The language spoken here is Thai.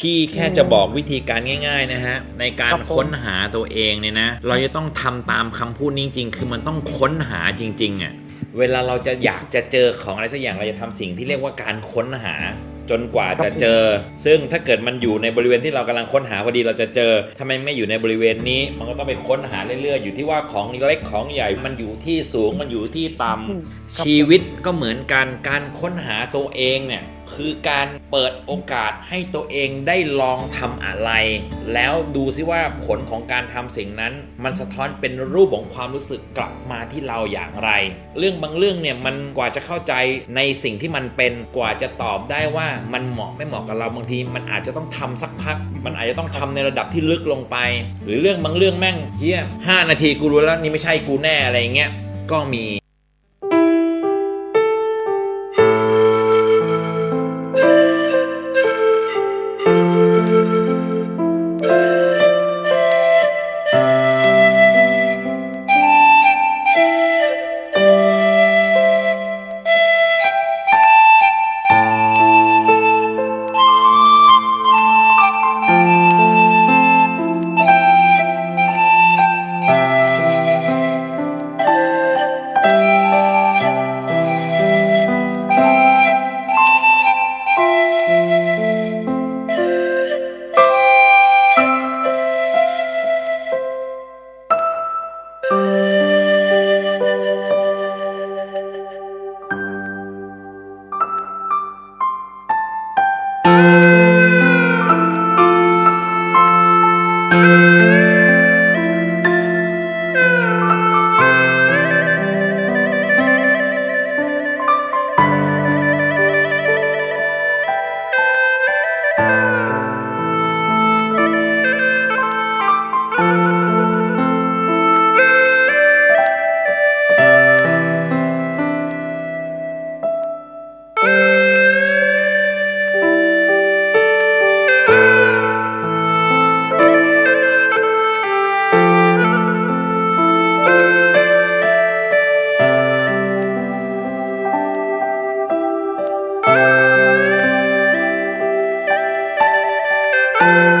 พี่แค่จะบอกวิธีการง่าย ๆ นะฮะ ในการครับผม ค้นหาตัวเองเนี่ยนะ เราจะต้องทำตามคำพูดนี้จริง ๆ คือมันต้องค้นหาจริงๆอะเวลาเราจะอยากจะเจอของอะไรสักอย่างเราจะทำสิ่งที่เรียกว่าการค้นหา จนกว่าจะเจอ ซึ่งถ้าเกิดมันอยู่ในบริเวณที่เรากำลังค้นหาพอดีเราจะเจอถ้ามันไม่อยู่ในบริเวณนี้ มันก็ต้องไปค้นหาเรื่อยๆ อยู่ที่ว่าของเล็กของใหญ่มันอยู่ที่สูงมันอยู่ที่ต่ำ อืมครับชีวิตก็เหมือนกันการค้นหาตัวเองเนี่ย คือการเปิดโอกาสให้ตัวเองได้ลองทำอะไร แล้วดูซิว่าผลของการทำสิ่งนั้น มันสะท้อนเป็นรูปของความรู้สึกกลับมาที่เราอย่างไร เรื่องบางเรื่องเนี่ยมันกว่าจะเข้าใจในสิ่งที่มันเป็นกว่าจะตอบได้ว่ามันเหมาะไม่เหมาะกับเราบางที มันอาจจะต้องทำสักพัก มันอาจจะต้องทำในระดับที่ลึกลงไป หรือเรื่องบางเรื่องแม่งเฮียห้านาทีกูรู้แล้วนี่ไม่ใช่กูแน่อะไรเงี้ยก็มี Música ค